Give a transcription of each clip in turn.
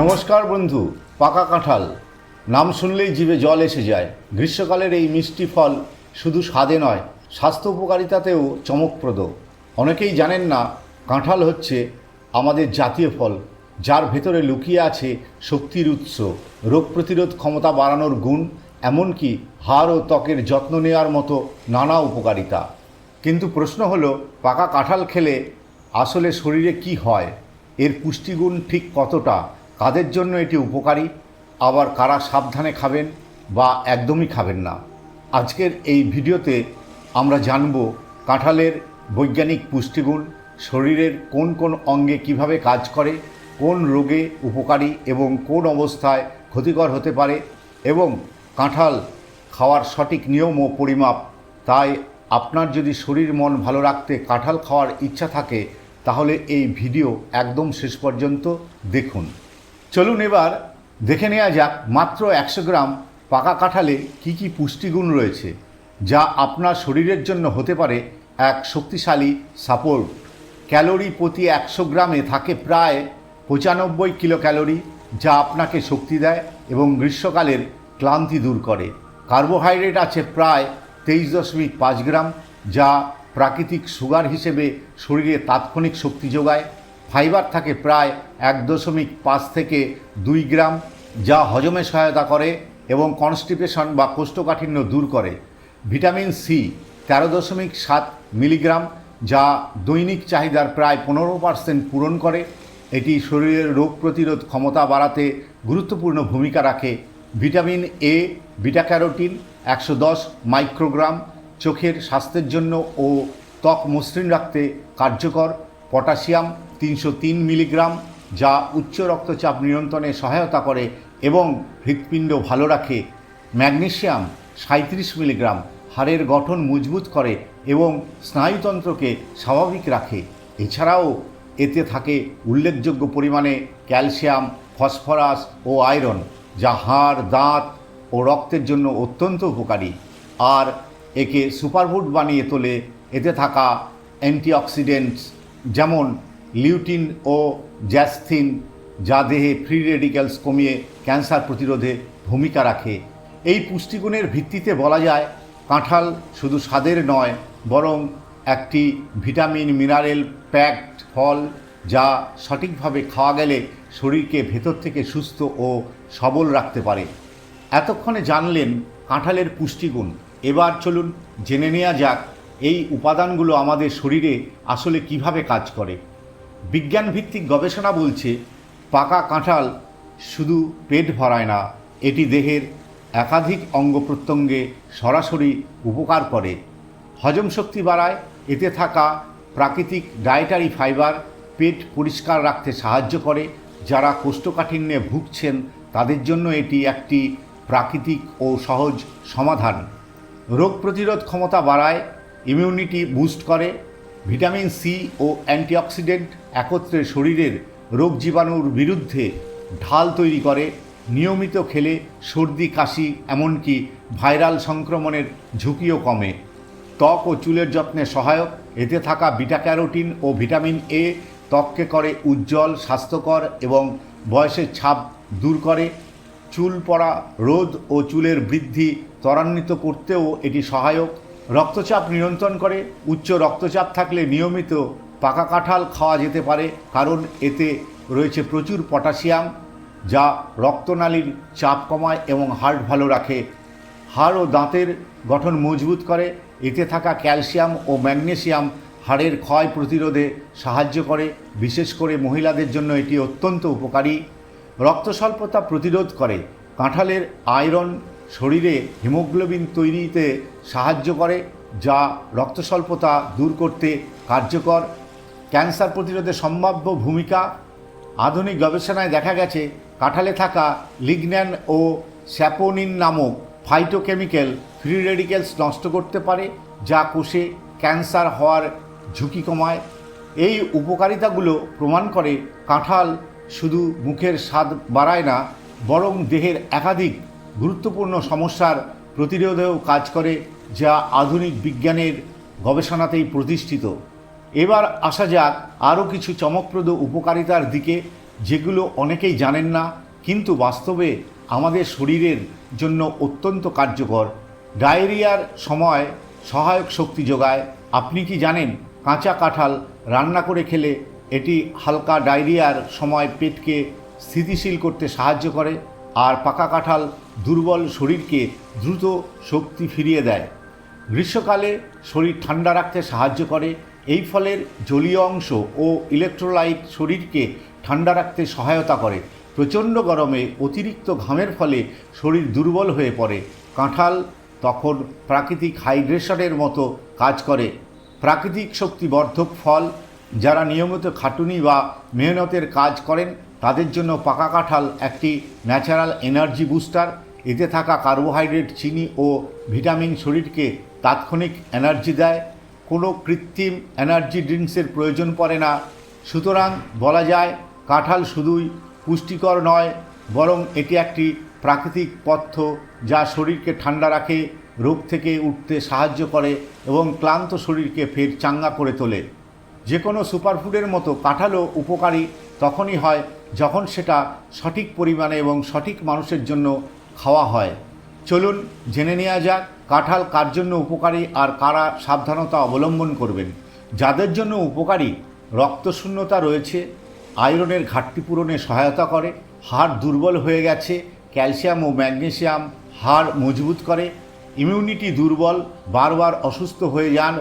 নমস্কার বন্ধু, পাকা কাঁঠাল। নাম শুনলেই জিভে জল এসে যায়। গ্রীষ্মকালের এই মিষ্টি ফল শুধু স্বাদে নয়, স্বাস্থ্য উপকারিতাতেও চমকপ্রদ। অনেকেই জানেন না, কাঁঠাল হচ্ছে আমাদের জাতীয় ফল, যার ভেতরে লুকিয়ে আছে শক্তির উৎস। রোগ প্রতিরোধ ক্ষমতা বাড়ানোর গুণ, এমনকি হাড় ও ত্বকের যত্ন নেওয়ার মতো নানা উপকারিতা। কিন্তু প্রশ্ন হলো, পাকা কাঁঠাল খেলে আসলে শরীরে কি হয়? এর পুষ্টিগুণ ঠিক কতটা? কাদের জন্য এটি উপকারী। আবার কারা সাবধানে খাবেন বা একদমই খাবেন না। আজকের এই ভিডিওতে আমরা জানব কাঁঠালের বৈজ্ঞানিক পুষ্টিগুণ, শরীরের কোন কোন অঙ্গে কীভাবে কাজ করে, কোন রোগে উপকারী এবং কোন অবস্থায় ক্ষতিকর হতে পারে এবং কাঁঠাল খাওয়ার সঠিক নিয়ম ও পরিমাপ। তাই আপনার যদি শরীর মন ভালো রাখতে কাঁঠাল খাওয়ার ইচ্ছা থাকে, তাহলে এই ভিডিও একদম শেষ পর্যন্ত দেখুন। চলুন এবার দেখে নেওয়া যাক মাত্র একশো গ্রাম পাকা কাঁঠালে কি কি পুষ্টিগুণ রয়েছে, যা আপনার শরীরের জন্য হতে পারে এক শক্তিশালী সাপোর্ট ক্যালোরি প্রতি একশো গ্রামে থাকে প্রায় পঁচানব্বই কিলো ক্যালোরি যা আপনাকে শক্তি দেয় এবং গ্রীষ্মকালের ক্লান্তি দূর করে। কার্বোহাইড্রেট আছে প্রায় তেইশ দশমিক পাঁচ গ্রাম, যা প্রাকৃতিক সুগার হিসেবে শরীরে তাৎক্ষণিক শক্তি যোগায়। ফাইবার থাকে প্রায় এক দশমিক পাঁচ থেকে দুই গ্রাম, যা হজমে সহায়তা করে এবং কনস্টিপেশন বা কোষ্ঠকাঠিন্য দূর করে। ভিটামিন সি তেরো দশমিক সাত মিলিগ্রাম, যা দৈনিক চাহিদার প্রায় পনেরো পার্সেন্ট পূরণ করে। এটি শরীরের রোগ প্রতিরোধ ক্ষমতা বাড়াতে গুরুত্বপূর্ণ ভূমিকা রাখে। ভিটামিন এ, বিটা ক্যারোটিন, একশো দশ মাইক্রোগ্রাম, চোখের স্বাস্থ্যের জন্য ও ত্বক মসৃণ রাখতে কার্যকর। পটাশিয়াম তিনশো তিন মিলিগ্রাম, যা উচ্চ রক্তচাপ নিয়ন্ত্রণে সহায়তা করে এবং হৃৎপিণ্ড ভালো রাখে। ম্যাগনেশিয়াম সাঁত্রিশ মিলিগ্রাম, হাড়ের গঠন মজবুত করে এবং স্নায়ুতন্ত্রকে স্বাভাবিক রাখে। এছাড়াও এতে থাকে উল্লেখযোগ্য পরিমাণে ক্যালসিয়াম, ফসফরাস ও আয়রন, যা হাড়, দাঁত ও রক্তের জন্য অত্যন্ত উপকারী। আর একে সুপারফুড বানিয়ে তোলে, এতে থাকা অ্যান্টিঅক্সিডেন্টস যেমন লিউটিন ও জ্যাস্থিন, যা দেহে ফ্রি রেডিক্যালস কমিয়ে ক্যান্সার প্রতিরোধে ভূমিকা রাখে। এই পুষ্টিগুণের ভিত্তিতে বলা যায়, কাঁঠাল শুধু স্বাদের নয়, বরং একটি ভিটামিন মিনারেল প্যাকড ফল, যা সঠিকভাবে খাওয়া গেলে শরীরকে ভেতর থেকে সুস্থ ও সবল রাখতে পারে। এতক্ষণে জানলেন কাঁঠালের পুষ্টিগুণ। এবার চলুন জেনে নেওয়া যাক এই উপাদানগুলো আমাদের শরীরে আসলে কীভাবে কাজ করে? বিজ্ঞানভিত্তিক গবেষণা বলছে, পাকা কাঁঠাল শুধু পেট ভরায় না, এটি দেহের একাধিক অঙ্গ প্রত্যঙ্গে সরাসরি উপকার করে। হজম শক্তি বাড়ায়, এতে থাকা প্রাকৃতিক ডায়েটারি ফাইবার পেট পরিষ্কার রাখতে সাহায্য করে, যারা কোষ্ঠকাঠিন্যে ভুগছেন, তাদের জন্য এটি একটি প্রাকৃতিক ও সহজ সমাধান। রোগ প্রতিরোধ ক্ষমতা বাড়ায় ইমিউনিটি বুস্ট করে ভিটামিন সি ও অ্যান্টিঅক্সিডেন্ট একত্রে শরীরের রোগ জীবাণুর বিরুদ্ধে ঢাল তৈরি করে, নিয়মিত খেলে সর্দি, কাশি, এমনকি ভাইরাল সংক্রমণের ঝুঁকিও কমে। ত্বক ও চুলের যত্নে সহায়ক, এতে থাকা বিটা ক্যারোটিন ও ভিটামিন এ ত্বককে করে উজ্জ্বল, স্বাস্থ্যকর এবং বয়সের ছাপ দূর করে। চুল পড়া, রোদ ও চুলের বৃদ্ধি ত্বরান্বিত করতেও এটি সহায়ক। রক্তচাপ নিয়ন্ত্রণ করে, উচ্চ রক্তচাপ থাকলে নিয়মিত পাকা কাঁঠাল খাওয়া যেতে পারে, কারণ এতে রয়েছে প্রচুর পটাশিয়াম, যা রক্তনালীর চাপ কমায় এবং হার্ট ভালো রাখে। হাড় ও দাঁতের গঠন মজবুত করে, এতে থাকা ক্যালসিয়াম ও ম্যাগনেসিয়াম হাড়ের ক্ষয় প্রতিরোধে সাহায্য করে, বিশেষ করে মহিলাদের জন্য এটি অত্যন্ত উপকারী। রক্তস্বল্পতা প্রতিরোধ করে, কাঁঠালের আয়রন শরীরে হিমোগ্লোবিন তৈরিতে সাহায্য করে, যা রক্ত স্বল্পতা দূর করতে কার্যকর। ক্যান্সার প্রতিরোধে সম্ভাব্য ভূমিকা। আধুনিক গবেষণায় দেখা গেছে, কাঁঠালে থাকা লিগন্যান ও স্যাপোনিন নামক ফাইটোকেমিক্যাল ফ্রি রেডিক্যালস নষ্ট করতে পারে, যা কোষে ক্যান্সার হওয়ার ঝুঁকি কমায়। এই উপকারিতাগুলো প্রমাণ করে কাঁঠাল শুধু মুখের স্বাদ বাড়ায় না, বরং দেহের একাধিক গুরুত্বপূর্ণ সমস্যার প্রতিরোধেও কাজ করে যা আধুনিক বিজ্ঞানের গবেষণাতেই প্রতিষ্ঠিত। এবার আসা যাক আরও কিছু চমকপ্রদ উপকারিতার দিকে, যেগুলো অনেকেই জানেন না, কিন্তু বাস্তবে আমাদের শরীরের জন্য অত্যন্ত কার্যকর। ডায়রিয়ার সময় সহায়ক শক্তি যোগায়। আপনি কি জানেন, কাঁচা কাঁঠাল রান্না করে খেলে এটি হালকা ডায়রিয়ার সময় পেটকে স্থিতিশীল করতে সাহায্য করে? আর পাকা কাঁঠাল দুর্বল শরীরকে দ্রুত শক্তি ফিরিয়ে দেয়। গ্রীষ্মকালে শরীর ঠান্ডা রাখতে সাহায্য করে। এই ফলের জলীয় অংশ ও ইলেকট্রোলাইট শরীরকে ঠান্ডা রাখতে সহায়তা করে। প্রচণ্ড গরমে অতিরিক্ত ঘামের ফলে শরীর দুর্বল হয়ে পড়ে। কাঁঠাল তখন প্রাকৃতিক হাইড্রেশনের মতো কাজ করে। প্রাকৃতিক শক্তিবর্ধক ফল যারা নিয়মিত খাটুনি বা মেহনতের কাজ করেন তাদের জন্য পাকা কাঁঠাল একটি ন্যাচারাল এনার্জি বুস্টার। এতে থাকা কার্বোহাইড্রেট, চিনি ও ভিটামিন শরীরকে তাৎক্ষণিক এনার্জি দেয়। কোনো কৃত্রিম এনার্জি ড্রিঙ্কসের প্রয়োজন পড়ে না। সুতরাং বলা যায়, কাঁঠাল শুধুই পুষ্টিকর নয়, বরং এটি একটি প্রাকৃতিক পথ্য যা শরীরকে ঠান্ডা রাখে, রোগ থেকে উঠতে সাহায্য করে এবং ক্লান্ত শরীরকে ফের চাঙ্গা করে তোলে। যে কোনো সুপারফুডের মতো কাঁঠালও উপকারী, তখনই হয় যখন সেটা সঠিক পরিমাণে এবং সঠিক মানুষের জন্য খাওয়া হয়। চলুন জেনে নেওয়া যাক কাঁঠাল কার জন্য উপকারী আর কারা সাবধানতা অবলম্বন করবেন। যাদের জন্য উপকারী রক্তশূন্যতা রয়েছে, আয়রনের ঘাটতি পূরণে সহায়তা করে, হাড় দুর্বল হয়ে গেছে, ক্যালসিয়াম ও ম্যাগনেসিয়াম হাড় মজবুত করে, ইমিউনিটি দুর্বল, বারবার অসুস্থ হয়ে যান,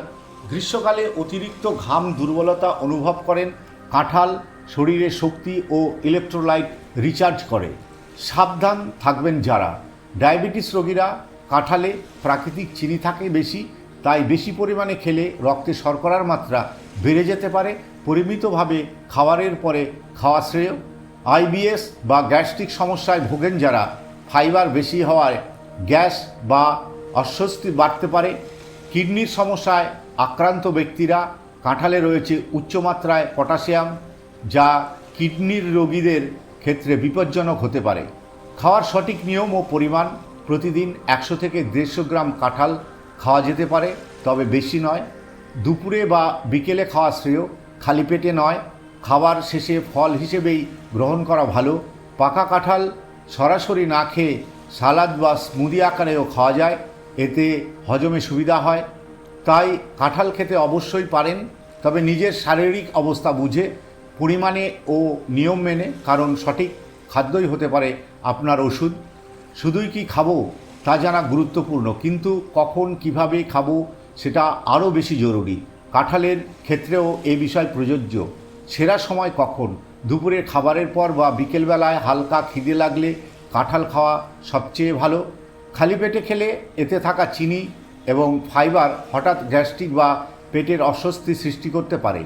গ্রীষ্মকালে অতিরিক্ত ঘাম দুর্বলতা অনুভব করেন, কাঁঠাল শরীরে শক্তি ও ইলেকট্রোলাইট রিচার্জ করে। সাবধান থাকবেন যারা। ডায়াবেটিস রোগীরা কাঁঠালে প্রাকৃতিক চিনি থাকে বেশি, তাই বেশি পরিমাণে খেলে রক্তে শর্করার মাত্রা বেড়ে যেতে পারে। পরিমিতভাবে খাবারের পরে খাওয়া শ্রেয়। আইবিএস বা গ্যাস্ট্রিক সমস্যায় ভোগেন যারা, ফাইবার বেশি হওয়ায় গ্যাস বা অস্বস্তি বাড়তে পারে। কিডনির সমস্যায় আক্রান্ত ব্যক্তিরা, কাঁঠালে রয়েছে উচ্চমাত্রায় পটাশিয়াম যা কিডনির রোগীদের ক্ষেত্রে বিপজ্জনক হতে পারে। খাওয়ার সঠিক নিয়ম ও পরিমাণ প্রতিদিন একশো থেকে দেড়শো গ্রাম কাঁঠাল খাওয়া যেতে পারে, তবে বেশি নয়। দুপুরে বা বিকেলে খাওয়া শ্রেয়, খালি পেটে নয়। খাবার শেষে ফল হিসেবেই গ্রহণ করা ভালো। পাকা কাঁঠাল সরাসরি না খেয়ে সালাদ বা স্মুদি আকারেও খাওয়া যায়, এতে হজমে সুবিধা হয়। তাই কাঁঠাল খেতে অবশ্যই পারেন, তবে নিজের শারীরিক অবস্থা বুঝে পরিমাণে ও নিয়ম মেনে, কারণ সঠিক খাদ্যই হতে পারে আপনার ওষুধ। শুধুই কি খাব তা জানা গুরুত্বপূর্ণ, কিন্তু কখন কীভাবে খাব সেটা আরও বেশি জরুরি। কাঁঠালের ক্ষেত্রেও এ বিষয় প্রযোজ্য। সেরা সময় কখন? দুপুরের খাবারের পর বা বিকেলবেলায় হালকা খিদে লাগলে কাঁঠাল খাওয়া সবচেয়ে ভালো। খালি পেটে খেলে এতে থাকা চিনি এবং ফাইবার হঠাৎ গ্যাস্ট্রিক বা পেটের অস্বস্তি সৃষ্টি করতে পারে।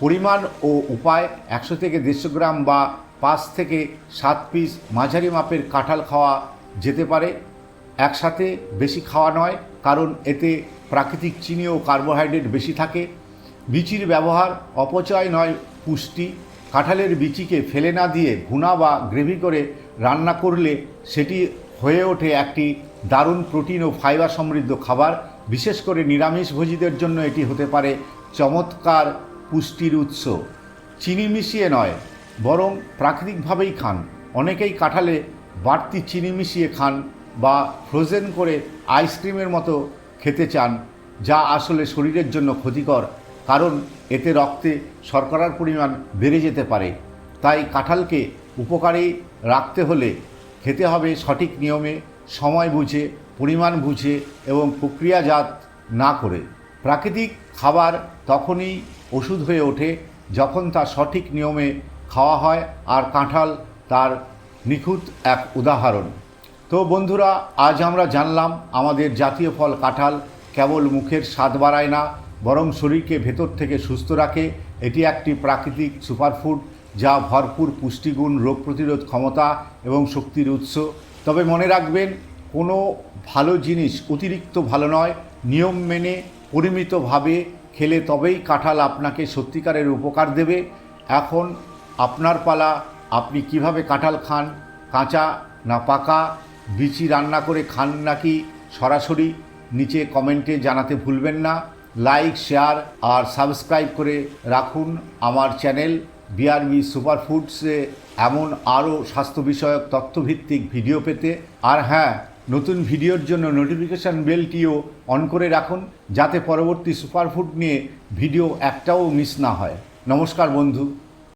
পরিমাণ ও উপায় একশো থেকে দেড়শো গ্রাম বা পাঁচ থেকে সাত পিস মাঝারি মাপের কাঁঠাল খাওয়া যেতে পারে। একসাথে বেশি খাওয়া নয়, কারণ এতে প্রাকৃতিক চিনি ও কার্বোহাইড্রেট বেশি থাকে। বিচির ব্যবহার অপচয় নয়, পুষ্টি। কাঁঠালের বিচিকে ফেলে না দিয়ে ভুনা বা গ্রেভি করে রান্না করলে সেটি হয়ে ওঠে একটি দারুণ প্রোটিন ও ফাইবার সমৃদ্ধ খাবার। বিশেষ করে নিরামিষ নিরামিষভোজীদের জন্য এটি হতে পারে চমৎকার পুষ্টির উৎস। চিনি মিশিয়ে নয়, বরং প্রাকৃতিকভাবেই খান। অনেকেই কাঁঠালে বাড়তি চিনি মিশিয়ে খান বা ফ্রোজেন করে আইসক্রিমের মতো খেতে চান, যা আসলে শরীরের জন্য ক্ষতিকর, কারণ এতে রক্তে শর্করার পরিমাণ বেড়ে যেতে পারে। তাই কাঁঠালকে উপকারী রাখতে হলে খেতে হবে সঠিক নিয়মে, সময় বুঝে, পরিমাণ বুঝে এবং প্রক্রিয়াজাত না করে। প্রাকৃতিক খাবার তখনই ওষুধ হয়ে ওঠে, যখন তা সঠিক নিয়মে খাওয়া হয় আর কাঁঠাল তার নিখুঁত এক উদাহরণ। তো বন্ধুরা, আজ আমরা জানলাম আমাদের জাতীয় ফল কাঁঠাল কেবল মুখের স্বাদ বাড়ায় না, বরং শরীরকে ভেতর থেকে সুস্থ রাখে। এটি একটি প্রাকৃতিক সুপারফুড যা ভরপুর পুষ্টিগুণ, রোগ প্রতিরোধ ক্ষমতা এবং শক্তির উৎস। তবে মনে রাখবেন, কোনো ভালো জিনিস অতিরিক্ত ভালো নয়। নিয়ম মেনে, পরিমিতভাবে খেলে তবেই কাঁঠাল আপনাকে সত্যিকারের উপকার দেবে। এখন আপনার পালা, আপনি কীভাবে কাঁঠাল খান? কাঁচা না পাকা? বিচি রান্না করে খান নাকি সরাসরি? নিচে কমেন্টে জানাতে ভুলবেন না। লাইক, শেয়ার আর সাবস্ক্রাইব করে রাখুন আমার চ্যানেল বিআরবি সুপারফুডসে। এমন আরও স্বাস্থ্য বিষয়ক তথ্যভিত্তিক ভিডিও পেতে। আর হ্যাঁ নতুন ভিডিওর জন্য নোটিফিকেশান বেলটিও অন করে রাখুন, যাতে পরবর্তী সুপারফুড নিয়ে ভিডিও একটাও মিস না হয়। নমস্কার বন্ধু।